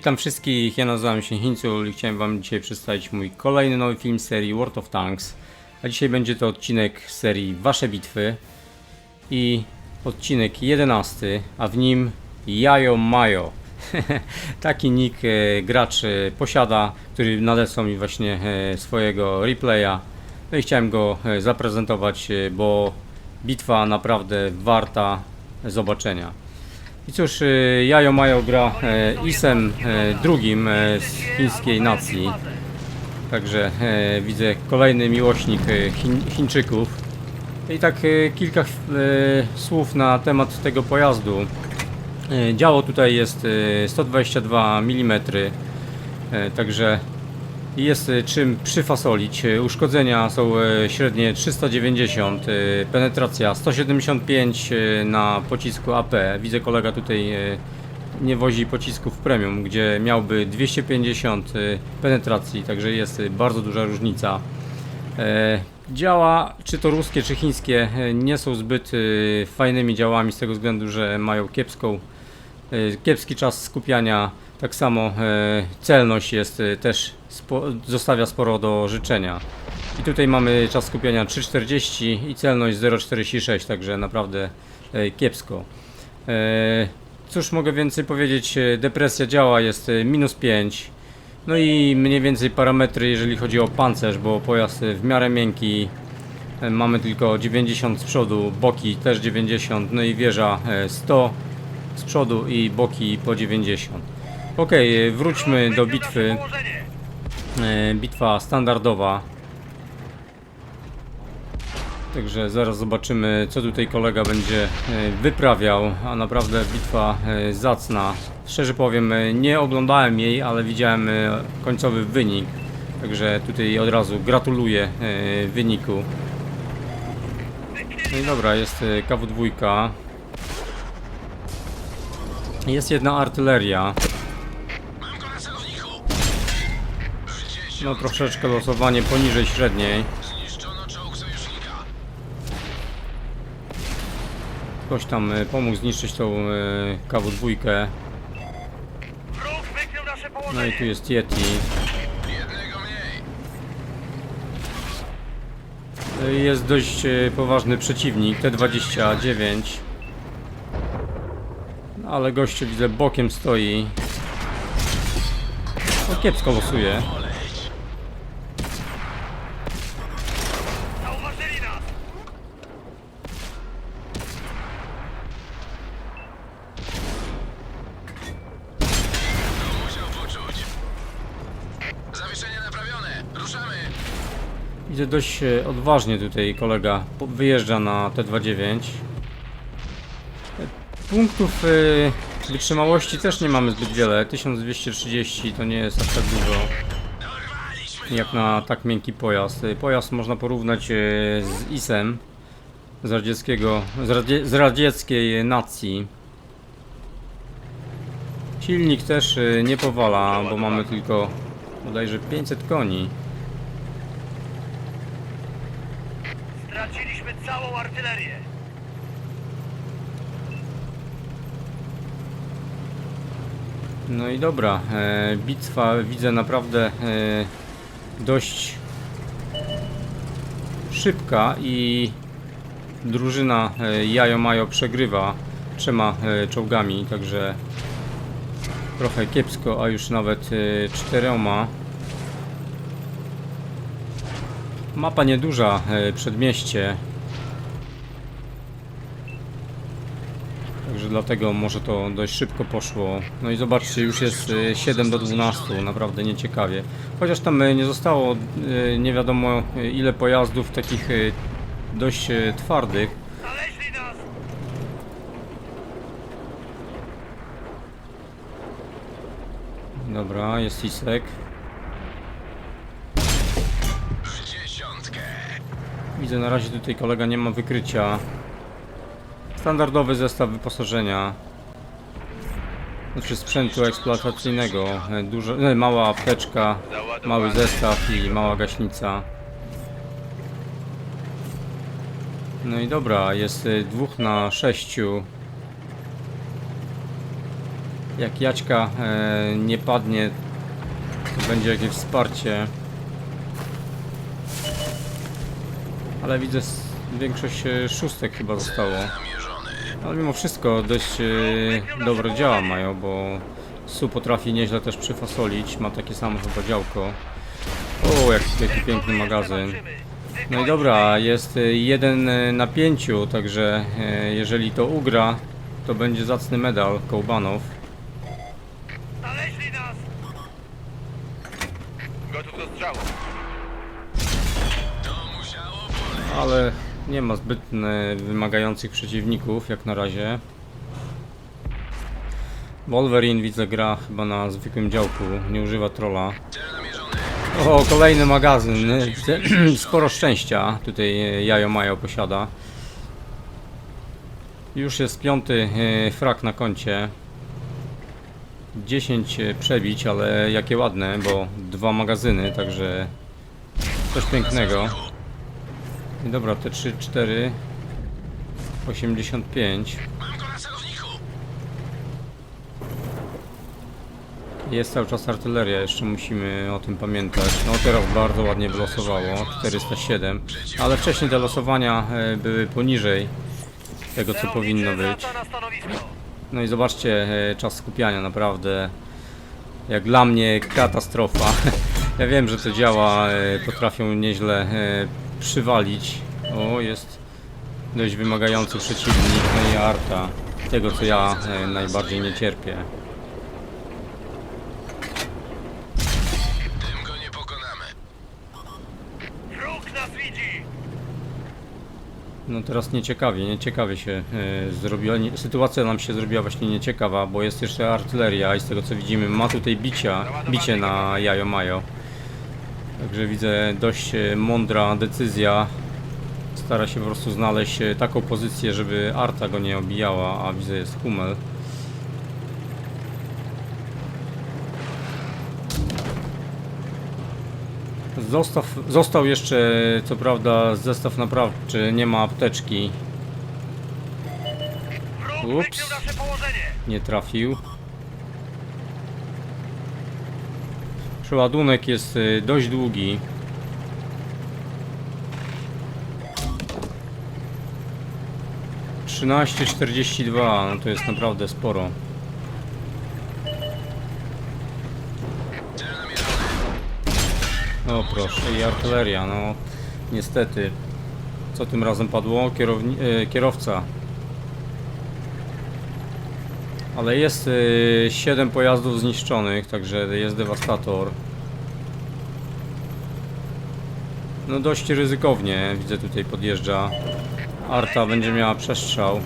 Witam wszystkich, ja nazywam się Hincul i chciałem wam dzisiaj przedstawić mój kolejny nowy film serii World of Tanks. A dzisiaj będzie to odcinek serii Wasze Bitwy i odcinek 11, a w nim Jajo Majo. Taki nick e, gracz e, posiada, który nadesłał mi właśnie e, swojego replaya. No i chciałem go zaprezentować, bo bitwa naprawdę warta zobaczenia. I cóż, y, Jajo Majo gra e, Isem e, drugim e, z chińskiej nacji. Także widzę kolejny miłośnik Chiń, Chińczyków. I tak kilka słów na temat tego pojazdu. Działo tutaj jest e, 122 mm, także jest e, czym przyfasolić. E, Uszkodzenia są e, średnie 390, e, penetracja 175 e, na pocisku AP. Widzę kolega tutaj nie wozi pocisków premium, gdzie miałby 250 e, penetracji, także jest bardzo duża różnica. Działa, czy to ruskie, czy chińskie, nie są zbyt fajnymi działami z tego względu, że mają kiepską kiepski czas skupiania, tak samo e, celność jest e, też zostawia sporo do życzenia. I tutaj mamy czas skupiania 3,40 i celność 0,46, także naprawdę e, kiepsko. Cóż mogę więcej powiedzieć, depresja działa jest minus 5. No i mniej więcej parametry jeżeli chodzi o pancerz, bo pojazd w miarę miękki, Mamy tylko 90 z przodu, boki też 90, no i wieża e, 100 z przodu i boki po 90. Ok, wróćmy do bitwy. E, Bitwa standardowa. Także zaraz zobaczymy, co tutaj kolega będzie e, wyprawiał. A naprawdę bitwa e, zacna. Szczerze powiem, nie oglądałem jej, ale widziałem końcowy wynik. Także tutaj od razu gratuluję wyniku. No i dobra, jest e, KW2. Jest jedna artyleria. No troszeczkę losowanie poniżej średniej. Ktoś tam e, pomógł zniszczyć tą e, KW2. Wróg wykrył nasze No i tu jest Yeti. E, Jest dość poważny przeciwnik, T-29. No, ale gościu widzę bokiem stoi. No kiepsko losuje. Widzę dość e, odważnie tutaj kolega wyjeżdża na T29. E, Punktów e, wytrzymałości też nie mamy zbyt wiele. 1230 to nie jest aż tak dużo jak na tak miękki pojazd. E, Pojazd można porównać z ISem z radzieckiego, z, radzie, z radzieckiej nacji. Silnik też nie powala, bo mamy tylko bodajże 500 koni. Straciliśmy całą artylerię. No i dobra, e, bitwa widzę naprawdę e, dość szybka i drużyna e, Jajo Majo przegrywa trzema e, czołgami, także trochę kiepsko, a już nawet e, czterema. Mapa nieduża, e, przedmieście. Także dlatego może to dość szybko poszło. No i zobaczcie, już jest e, 7 do 12, naprawdę nieciekawie. Chociaż tam e, nie zostało e, nie wiadomo e, ile pojazdów takich e, dość e, twardych. Dobra, jest Isek. Widzę na razie tutaj kolega nie ma wykrycia. Standardowy zestaw wyposażenia. Znaczy sprzętu eksploatacyjnego. E, Dużo, e, mała apteczka, mały zestaw i mała gaśnica. No i dobra, jest e, dwóch na sześciu. Jak Jaćka e, nie padnie, to będzie jakieś wsparcie. Ale widzę większość e, szóstek chyba zostało. Ale mimo wszystko dość e, dobre działa mają, bo Su potrafi nieźle też przyfasolić. Ma takie samo chyba działko. O, jaki, jaki piękny magazyn. No i dobra, jest e, jeden na pięciu, także jeżeli to ugra, to będzie zacny medal Kołbanów. Znaleźli nas! Gotów do strzału. Ale nie ma zbyt e, wymagających przeciwników jak na razie. Wolverine widzę gra chyba na zwykłym działku, nie używa namierzony. O, kolejny magazyn. Sporo szczęścia tutaj e, Jajo Majo posiada. Już jest piąty e, frak na koncie. 10 przebić, ale jakie ładne, bo dwa magazyny, także coś pięknego. I dobra, te 3, 4, 85. Mam go na celowniku. Jest cały czas artyleria, jeszcze musimy o tym pamiętać. No teraz bardzo ładnie wylosowało, 407, ale wcześniej te losowania e, były poniżej tego co powinno być. No i zobaczcie e, czas skupiania, naprawdę jak dla mnie katastrofa. Ja wiem, że to działa, e, potrafią nieźle przywalić. O, jest dość wymagający przeciwnik, no i Arta. Tego co ja e, najbardziej nie cierpię. Tym go nie pokonamy. Wróg nas widzi! No teraz nieciekawie, nieciekawie się e, zrobiła. Nie, sytuacja nam się zrobiła właśnie nieciekawa, bo jest jeszcze artyleria i z tego co widzimy ma tutaj bicia, bicie na jajo majo. Także widzę dość e, mądra decyzja. Stara się po prostu znaleźć e, taką pozycję, żeby arta go nie obijała, a widzę jest Hummel. Zostaw, został jeszcze, co prawda, zestaw naprawczy, nie ma apteczki, Ups. nie trafił. Przeładunek jest y, dość długi. Trzynaście czterdzieści dwa, no to jest naprawdę sporo. O proszę, i artyleria, no niestety. Co tym razem padło? Kierowni e, kierowca. Ale jest e, 7 pojazdów zniszczonych, także jest dewastator. No dość ryzykownie, widzę tutaj podjeżdża. Arta będzie miała przestrzał.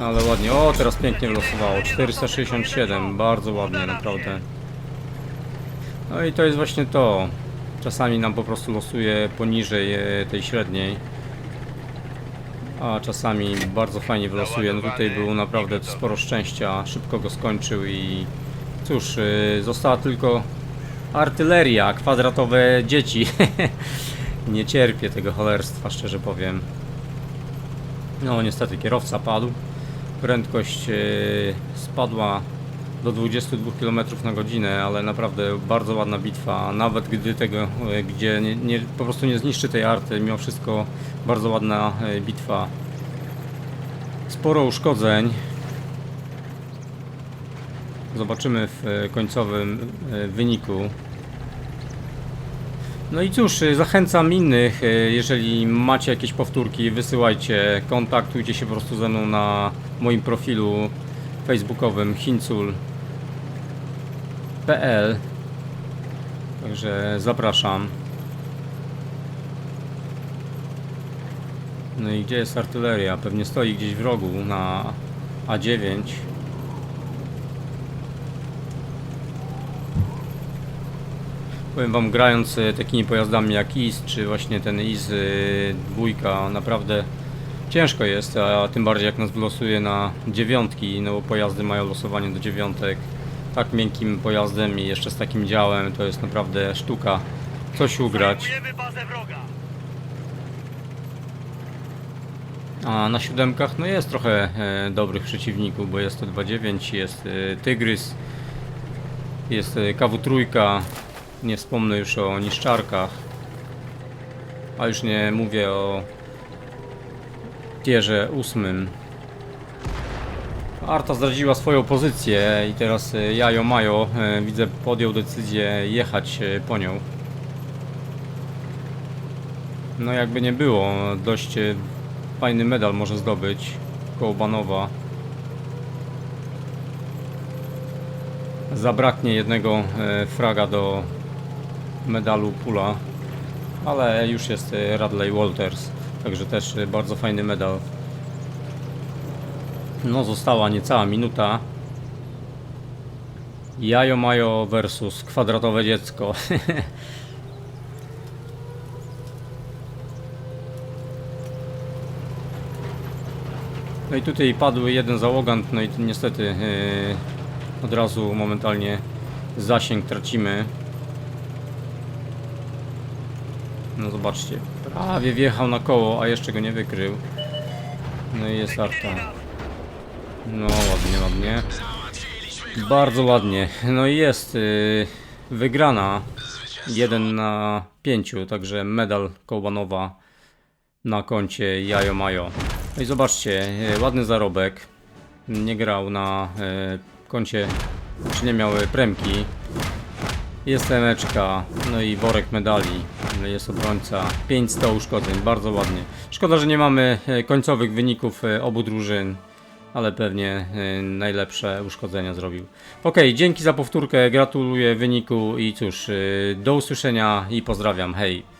Ale ładnie. O, teraz pięknie wylosowało. 467, bardzo ładnie, naprawdę. No i to jest właśnie to. Czasami nam po prostu losuje poniżej e, tej średniej. A czasami bardzo fajnie wylosuje. No tutaj było naprawdę sporo szczęścia. Szybko go skończył i cóż, e, została tylko artyleria, kwadratowe dzieci. Nie cierpię tego cholerstwa, szczerze powiem. No niestety kierowca padł. Prędkość e, spadła do 22 km na godzinę, ale naprawdę bardzo ładna bitwa. Nawet gdy tego, e, gdzie nie, nie, po prostu nie zniszczy tej arty, mimo wszystko bardzo ładna e, bitwa. Sporo uszkodzeń. Zobaczymy w e, końcowym wyniku. No i cóż, zachęcam innych, jeżeli macie jakieś powtórki, wysyłajcie, kontaktujcie się po prostu ze mną na moim profilu facebookowym hincul.pl Także zapraszam. No i gdzie jest artyleria? Pewnie stoi gdzieś w rogu na A9. Powiem wam, grając e, takimi pojazdami jak IS, czy właśnie ten IS e, dwójka, naprawdę ciężko jest, a tym bardziej jak nas wylosuje na dziewiątki, no bo pojazdy mają losowanie do dziewiątek. Tak miękkim pojazdem i jeszcze z takim działem, to jest naprawdę sztuka coś ugrać. A na siódemkach no jest trochę e, dobrych przeciwników, bo jest to 2.9, jest e, Tygrys, jest e, KW3, nie wspomnę już o niszczarkach, a już nie mówię o tierze ósmym. Arta zdradziła swoją pozycję i teraz e, Jajo Majo e, widzę podjął decyzję jechać e, po nią. No jakby nie było, dość fajny medal może zdobyć koło Banowa. Zabraknie jednego fraga do medalu Pula, ale już jest Radley Walters, także też bardzo fajny medal. No została niecała minuta. Jajo Majo versus kwadratowe dziecko. No i tutaj padł jeden załogant, no i niestety yy, od razu momentalnie zasięg tracimy. No zobaczcie, prawie wjechał na koło, a jeszcze go nie wykrył. No i jest arta. No ładnie, ładnie. Bardzo ładnie. No i jest yy, wygrana 1 na 5, także medal Kołbanowa na koncie Jajo Majo. No i zobaczcie, e, ładny zarobek. Nie grał na e, koncie, czy nie miał e, premki. Jest emeczka, no i worek medali. Jest obrońca, 500 uszkodzeń, bardzo ładnie. Szkoda, że nie mamy e, końcowych wyników e, obu drużyn, ale pewnie e, najlepsze uszkodzenia zrobił. Ok, dzięki za powtórkę, gratuluję wyniku i cóż, e, do usłyszenia i pozdrawiam, hej.